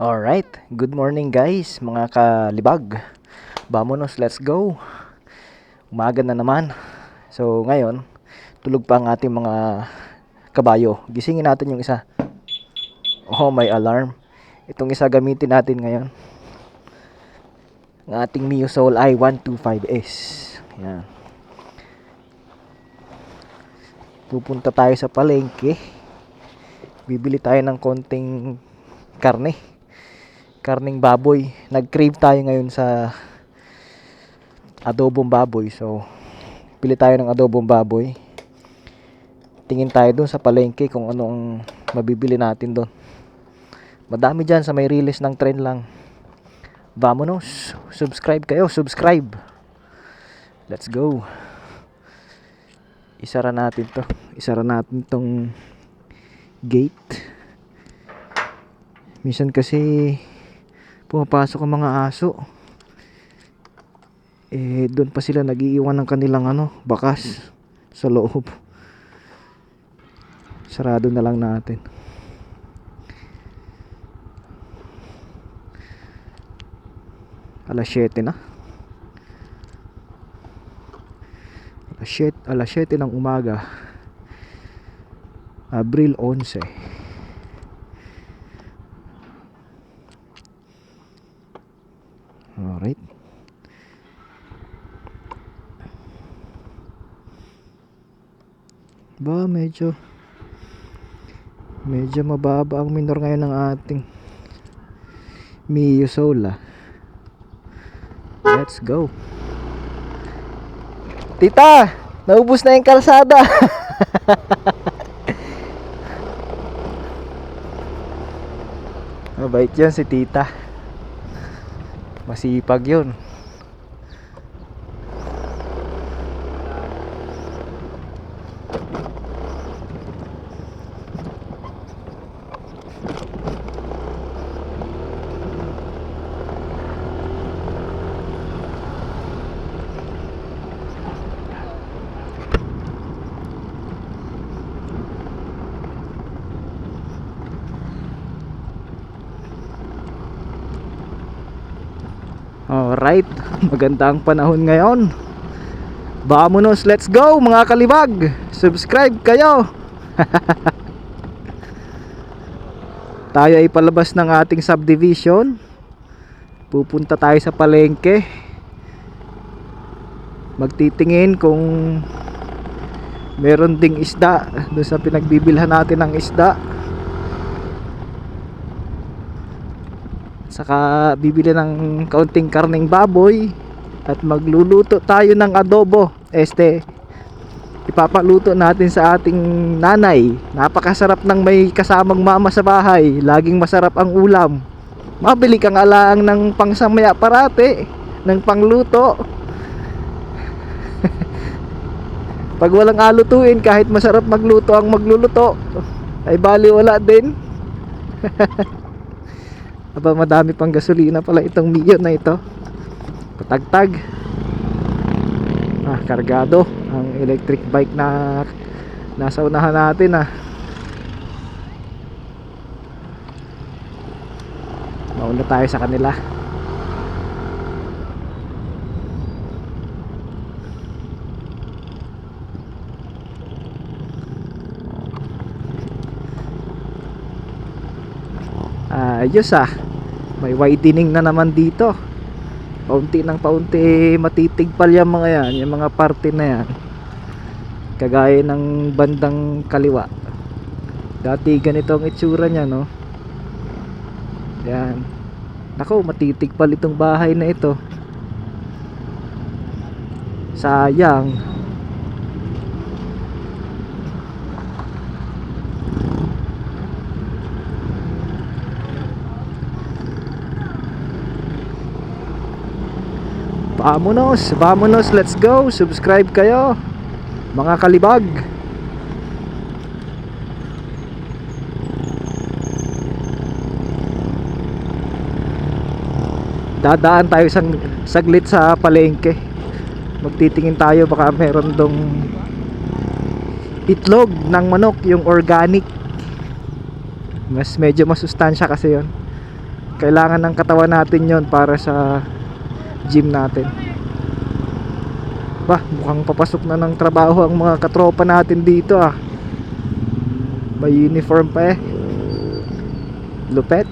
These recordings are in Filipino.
Alright, good morning guys, mga kalibag. Vamonos, let's go. Umaga na naman. So ngayon, tulog pa ang ating mga kabayo. Gisingin natin yung isa. Oh, may alarm. Itong isa gamitin natin ngayon. Ang ating Mio Soul i125S. Yan. Pupunta tayo sa palengke. Bibili tayo ng konting karne karning baboy. Nag-crave tayo ngayon sa adobong baboy. So, pili tayo ng adobong baboy. Tingin tayo dun sa palengke kung ano ang mabibili natin doon. Madami dyan sa may release ng trend lang. Vamonos. Subscribe kayo. Subscribe. Let's go. Isara natin to. Isara natin tong gate. Minsan kasi pumapasok ang mga aso. Eh doon pa sila nagiiwan ng kanilang ano bakas sa loob. Sarado na lang natin. Alas 7 na. Alas 7, alas 7 ng umaga. Abril 11 Alright. Ba, medyo medyo mababa ang minor ngayon ng ating Mio Sola. Let's go. Tita, naubos na yung kalsada. Mabait yan si tita. Masipag yun. Alright, maganda ang panahon ngayon. Vamonos, let's go mga kalibag. Subscribe kayo. tayo ay palabas ng ating subdivision. Pupunta tayo sa palengke. Magtitingin kung meron ding isda doon sa pinagbibilhan natin ng isda. Saka bibili ng kaunting karning baboy at magluluto tayo ng adobo. Este ipapaluto natin sa ating nanay. Napakasarap ng may kasamang mama sa bahay. Laging masarap ang ulam. Mabili kang alaang ng pangsamaya parate, ng pangluto. Pag walang alutuin, kahit masarap magluto ang magluluto, ay bali wala din. Aba, madami pang gasolina pala itong Mio na ito. Patagtag. Ah, kargado. Ang electric bike na nasa unahan natin ah. Mauna tayo sa kanila. Ayos ah. May widening na naman dito. Paunti ng paunti matitigpal yung mga yan yung mga parte na yan. Kagaya ng bandang kaliwa. Dati ganito ang itsura nya no? Yan. Nako matitigpal itong bahay na ito. Sayang Vamonos, vamonos, let's go. Subscribe kayo. Mga kalibag. Dadaan tayo sang saglit sa palengke. Magtitingin tayo baka meron dong itlog ng manok, yung organic. Mas medyo masustansya kasi 'yon. kailangan ng katawan natin yon para sa gym natin. Ba mukhang papasok na ng trabaho ang mga katropa natin dito ah. May uniform pa eh. Lupet.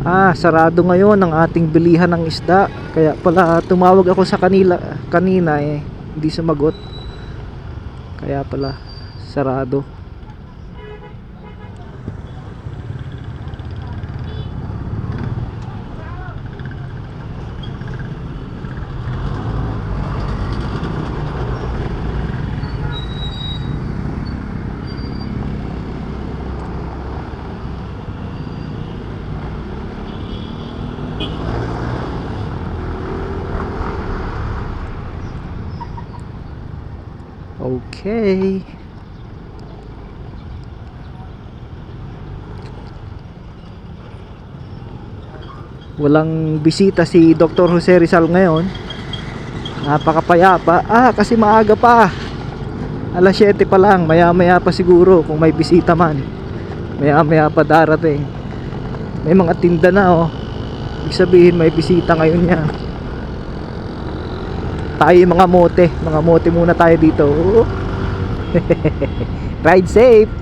Ah, sarado ngayon ang ating bilihan ng isda. Kaya pala tumawag ako sa kanila kanina eh. Hindi sumagot. Kaya pala sarado. Walang bisita si Dr. Jose Rizal ngayon. Napakapayapa. Ah, kasi maaga pa. Alas 7 pa lang. Maya-maya pa siguro kung may bisita man. Maya-maya pa darating. May mga tinda na oh. Ibig sabihin may bisita ngayon niya. Tayo mga mote. Mga mote muna tayo dito. Ride safe.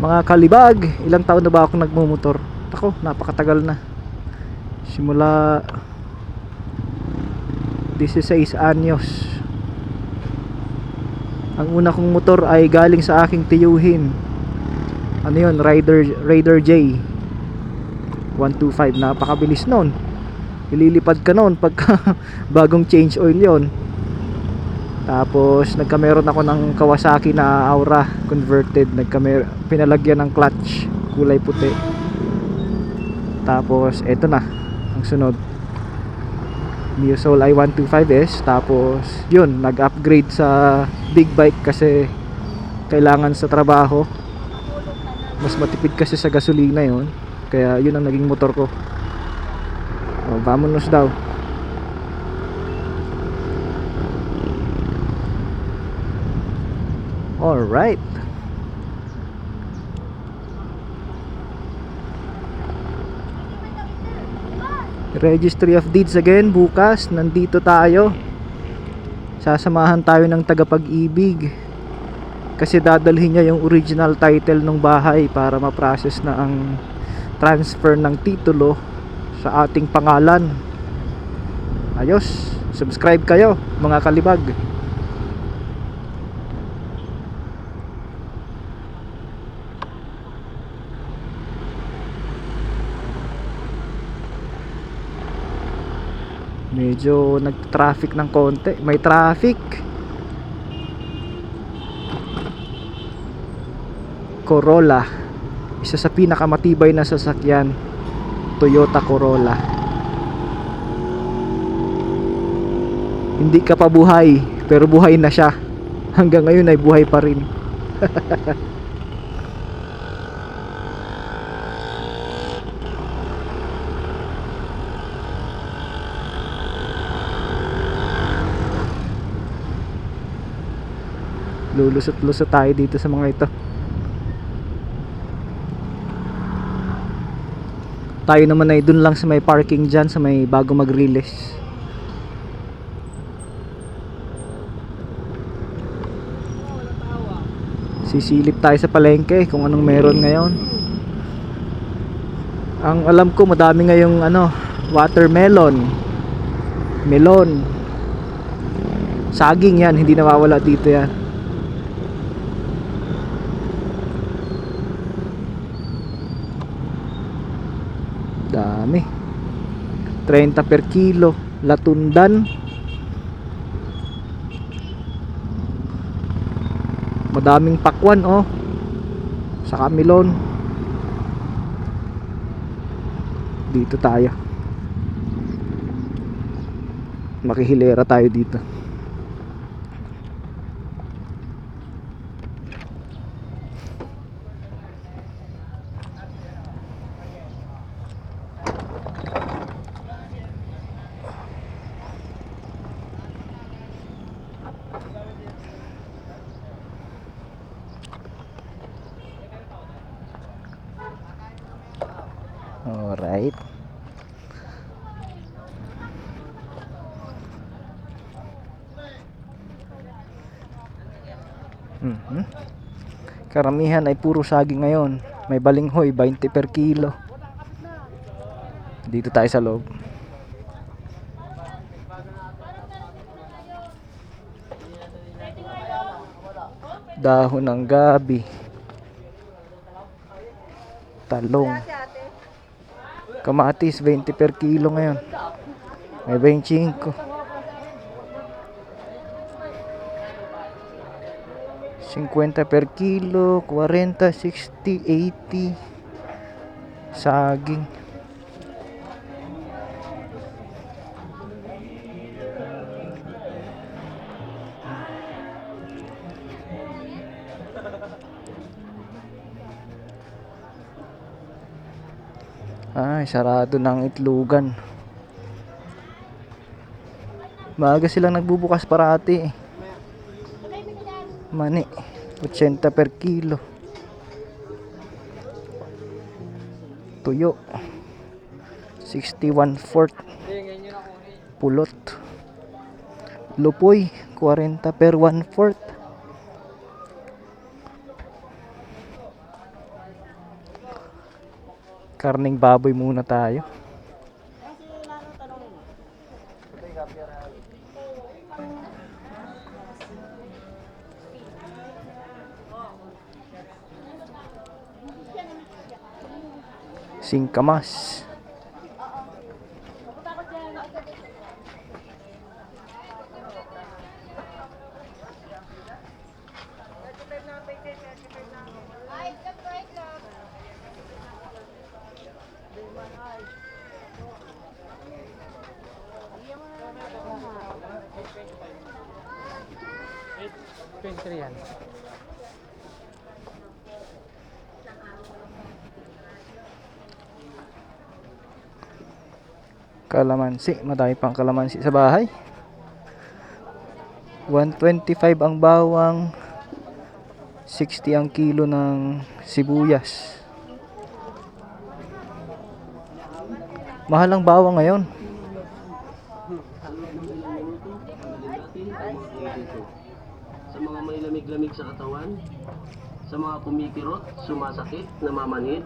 Mga kalibag, ilang taon na ba ako nagmumotor? Ako, napakatagal na. Simula 16 anyos. Ang una kong motor ay galing sa aking tiyuhin. Ano yun? Rider, Raider J 125. Napakabilis nun. Ililipad ka nun pagka bagong change oil yon. Tapos nagkameron ako ng Kawasaki na Aura converted. Nagkamer pinalagyan ng clutch kulay puti. Tapos eto na ang sunod. Mio Soul i125S tapos yun nag-upgrade sa big bike kasi kailangan sa trabaho mas matipid kasi sa gasolina yon kaya yun ang naging motor ko oh, vamonos daw alright Registry of Deeds again bukas. Nandito tayo. Sasamahan tayo ng tagapag-ibig. Kasi dadalhin niya yung original title ng bahay para ma-process na ang transfer ng titulo sa ating pangalan. Ayos. Subscribe kayo mga kalibag medyo nag-traffic ng konti. May traffic. Corolla. Isa sa pinakamatibay na sasakyan. Toyota Corolla. Hindi ka pa buhay pero buhay na siya. Hanggang ngayon ay buhay pa rin lulusot-lusot tayo dito sa mga ito. Tayo naman ay dun lang sa may parking dyan sa may bago mag-release. Sisilip tayo sa palengke kung anong meron ngayon. Ang alam ko madami ngayong ano watermelon melon saging yan hindi nawawala dito yan dami 30 per kilo latundan madaming pakwan oh. Sa kamilon. Dito tayo. Makihilera tayo dito Alright. Mhm. Karamihan ay puro saging ngayon. May balinghoy 20 per kilo. Dito tayo sa loob. Dahon ng gabi. Talong. Kamatis 20 per kilo ngayon. May 25. 50 per kilo, 40, 60, 80. Saging. Ay, sarado ng itlugan. Maaga silang nagbubukas parati eh. Mani, 80 per kilo. Tuyo, 61 fourth. Pulot. Lupoy, 40 per 1 fourth. Karning baboy muna tayo. Singkamas. Kalamansi, madami pang kalamansi sa bahay. 125 ang bawang, 60 ang kilo ng sibuyas. Mahal ang bawang ngayon. sa mga may lamig-lamig sa katawan, sa mga kumikirot, sumasakit, namamanhid.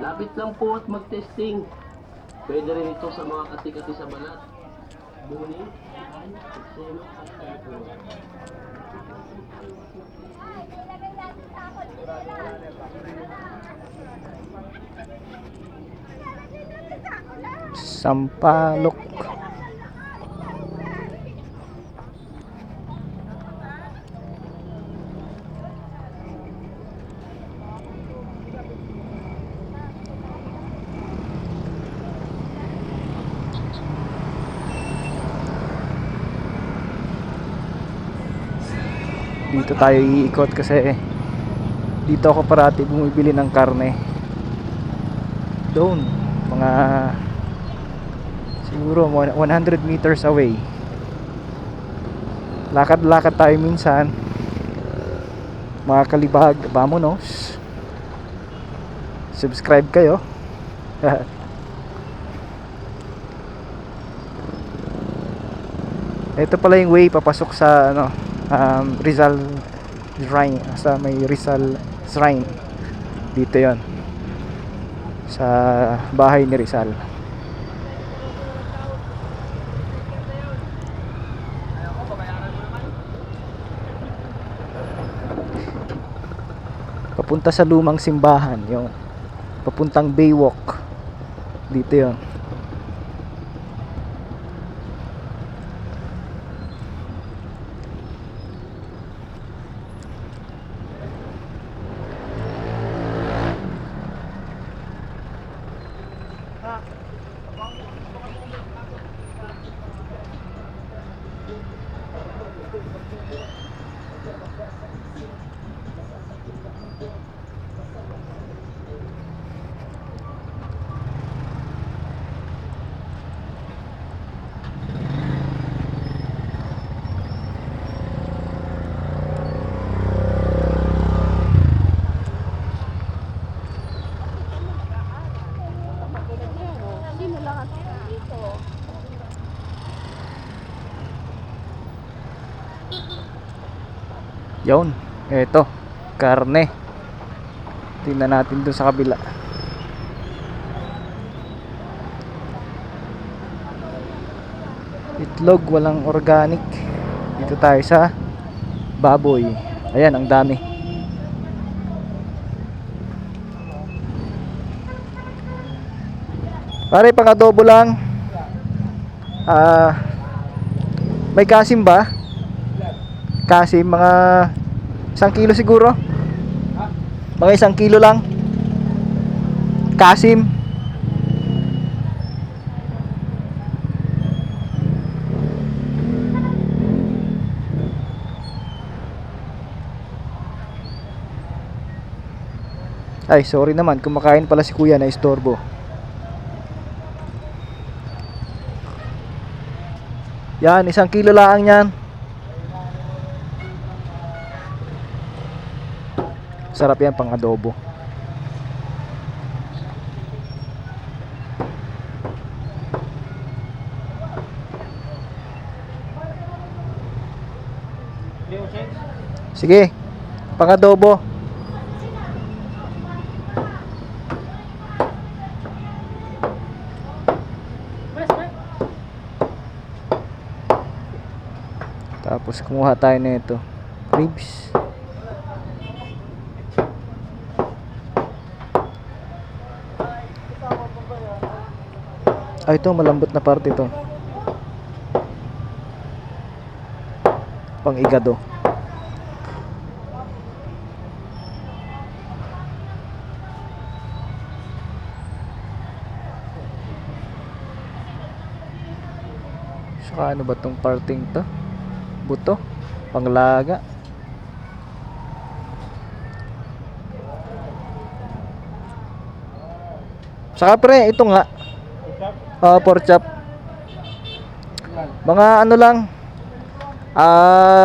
Lapit lang po at mag-testing. Pwede rin ito sa mga kati-kati sa balat. Buni, eksema at typhoid. Sampalok. Dito tayo iikot kasi dito ako parati bumibili ng karne. Doon, mga siguro mga 100 meters away. Lakad-lakad tayo minsan. Mga kalibag, vamonos. Subscribe kayo. Ito pala yung way papasok sa ano um, Rizal Shrine sa may Rizal Shrine dito yon sa bahay ni Rizal. Papunta sa lumang simbahan yung papuntang Baywalk. Dito yon Eto. Karne. Tingnan natin dun sa kabila. Itlog, walang organic. Dito tayo sa baboy. Ayan, ang dami. Pare, pang adobo lang. Ah, may kasim ba? Kasim, mga isang kilo siguro. Mga isang kilo lang. Kasim. Ay, sorry naman. Kumakain pala si kuya na istorbo. Yan, isang kilo lang yan. Sarap yan pang adobo. Sige, pang adobo. Tapos kumuha tayo nito. Ribs. Ay, ito malambot na parte ito. Pang igado. Saka ano ba tong parting to? Buto? Panglaga? Saka pre, ito nga. Ah, pork chop. Mga ano lang. Ah,